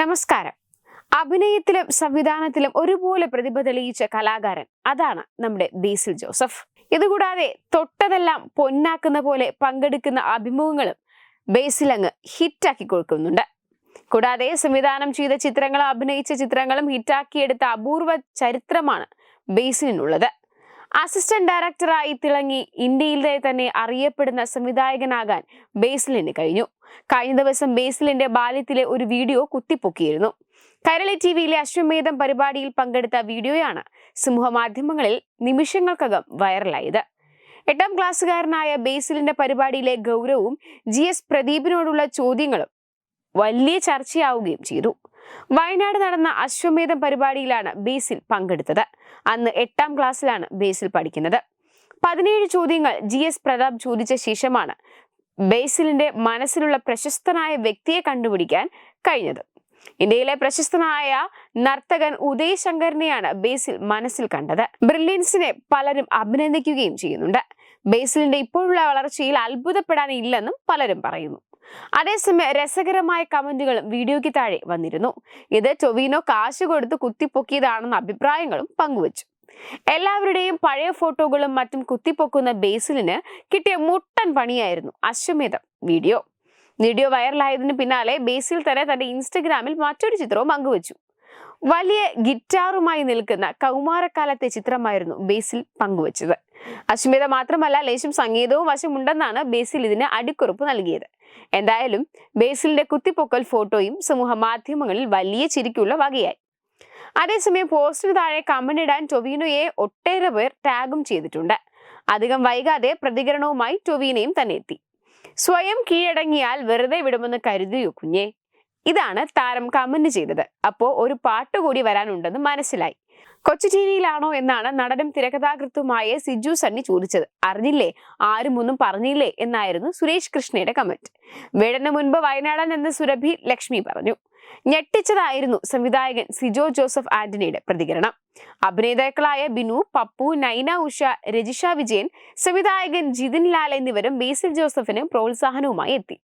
നമസ്കാരം. അഭിനയത്തിലും സംവിധാനത്തിലും ഒരുപോലെ പ്രതിഭ തെളിയിച്ച കലാകാരൻ അതാണ് നമ്മുടെ ബേസിൽ ജോസഫ്. ഇതുകൂടാതെ തൊട്ടതെല്ലാം പൊന്നാക്കുന്ന പോലെ പങ്കെടുക്കുന്ന അഭിമുഖങ്ങളും ബേസിൽ അങ്ങ് ഹിറ്റാക്കി കൊടുക്കുന്നുണ്ട്. കൂടാതെ സംവിധാനം ചെയ്ത ചിത്രങ്ങളും അഭിനയിച്ച ചിത്രങ്ങളും ഹിറ്റാക്കിയെടുത്ത അപൂർവ ചരിത്രമാണ് ബേസിലിനുള്ളത്. അസിസ്റ്റന്റ് ഡയറക്ടറായി തിളങ്ങി ഇന്ത്യയിലെ തന്നെ അറിയപ്പെടുന്ന സംവിധായകനാകാൻ ബേസിലിന് കഴിഞ്ഞു. കഴിഞ്ഞ ദിവസം ബേസിലിന്റെ ബാല്യത്തിലെ ഒരു വീഡിയോ കുത്തിപ്പൊക്കിയിരുന്നു. കൈരളി ടി വിയിലെ അശ്വമേധം പരിപാടിയിൽ പങ്കെടുത്ത വീഡിയോയാണ് സമൂഹമാധ്യമങ്ങളിൽ നിമിഷങ്ങൾക്കകം വൈറലായത്. എട്ടാം ക്ലാസ്സുകാരനായ ബേസിലിന്റെ പരിപാടിയിലെ ഗൗരവവും ജി എസ് പ്രദീപിനോടുള്ള ചോദ്യങ്ങളും വലിയ ചർച്ചയാവുകയും ചെയ്തു. വയനാട് നടന്ന അശ്വമേധം പരിപാടിയിലാണ് ബേസിൽ പങ്കെടുത്തത്. അന്ന് എട്ടാം ക്ലാസ്സിലാണ് ബേസിൽ പഠിക്കുന്നത്. പതിനേഴ് ചോദ്യങ്ങൾ ജി എസ് പ്രതാപ് ചോദിച്ച ശേഷമാണ് ബേസിലിന്റെ മനസ്സിലുള്ള പ്രശസ്തനായ വ്യക്തിയെ കണ്ടുപിടിക്കാൻ കഴിഞ്ഞത്. ഇന്ത്യയിലെ പ്രശസ്തനായ നർത്തകൻ ഉദയ് ശങ്കറിനെയാണ് ബേസിൽ മനസ്സിൽ കണ്ടത്. ബ്രില്യൻസിനെ പലരും അഭിനന്ദിക്കുകയും ചെയ്യുന്നുണ്ട്. ബേസിലിന്റെ ഇപ്പോഴുള്ള വളർച്ചയിൽ അത്ഭുതപ്പെടാനില്ലെന്നും പലരും പറയുന്നു. അതേസമയം രസകരമായ കമന്റുകളും വീഡിയോയ്ക്ക് താഴെ വന്നിരുന്നു. ഇത് ടൊവിനോ കാശ് കൊടുത്ത് കുത്തിപ്പൊക്കിയതാണെന്ന അഭിപ്രായങ്ങളും പങ്കുവച്ചു. എല്ലാവരുടെയും പഴയ ഫോട്ടോകളും മറ്റും കുത്തിപ്പൊക്കുന്ന ബേസിലിന് കിട്ടിയ മുട്ടൻ പണിയായിരുന്നു അശ്വമേധം വീഡിയോ. വീഡിയോ വൈറലായതിനു പിന്നാലെ ബേസിൽ തന്നെ തന്റെ ഇൻസ്റ്റഗ്രാമിൽ മറ്റൊരു ചിത്രവും പങ്കുവച്ചു. വലിയ ഗിറ്റാറുമായി നിൽക്കുന്ന കൗമാരക്കാലത്തെ ചിത്രമായിരുന്നു ബേസിൽ പങ്കുവച്ചത്. അശ്മിത മാത്രമല്ല ലേശം സംഗീതവും വശമുണ്ടെന്നാണ് ബേസിൽ ഇതിന് അടിക്കുറിപ്പ് നൽകിയത്. എന്തായാലും ബേസിലിന്റെ കുത്തിപ്പൊക്കൽ ഫോട്ടോയും സമൂഹ മാധ്യമങ്ങളിൽ വലിയ ചിരിക്കുള്ള വകയായി. അതേസമയം പോസ്റ്റിന് താഴെ കമന്റ് ഇടാൻ ടൊവീനോയെ ഒട്ടേറെ പേർ ടാഗും ചെയ്തിട്ടുണ്ട്. അധികം വൈകാതെ പ്രതികരണവുമായി ടൊവീനയും തന്നെ എത്തി. സ്വയം കീഴടങ്ങിയാൽ വെറുതെ വിടുമെന്ന് കരുതിയോ കുഞ്ഞേ? ഇതാണ് താരം കമന്റ് ചെയ്തത്. അപ്പോ ഒരു പാട്ട് കൂടി വരാനുണ്ടെന്ന് മനസ്സിലായി. കൊച്ചു ടി വിയിലാണോ എന്നാണ് നടനും തിരക്കഥാകൃത്തുമായ സിജു സണ്ണി ചോദിച്ചത്. അറിഞ്ഞില്ലേ? ആരും ഒന്നും പറഞ്ഞില്ലേ എന്നായിരുന്നു സുരേഷ് കൃഷ്ണയുടെ കമന്റ് വേടന് മുൻപ് വയനാടൻ എന്ന് സുരഭി ലക്ഷ്മി പറഞ്ഞു. ഞെട്ടിച്ചതായിരുന്നു സംവിധായകൻ സിജോ ജോസഫ് ആന്റണിയുടെ പ്രതികരണം. അഭിനേതാക്കളായ ബിനു പപ്പു നൈന ഉഷ രജിഷ വിജയൻ സംവിധായകൻ ജിതിൻ ലാൽ എന്നിവരും ബേസിൽ ജോസഫിന് പ്രോത്സാഹനവുമായി എത്തി.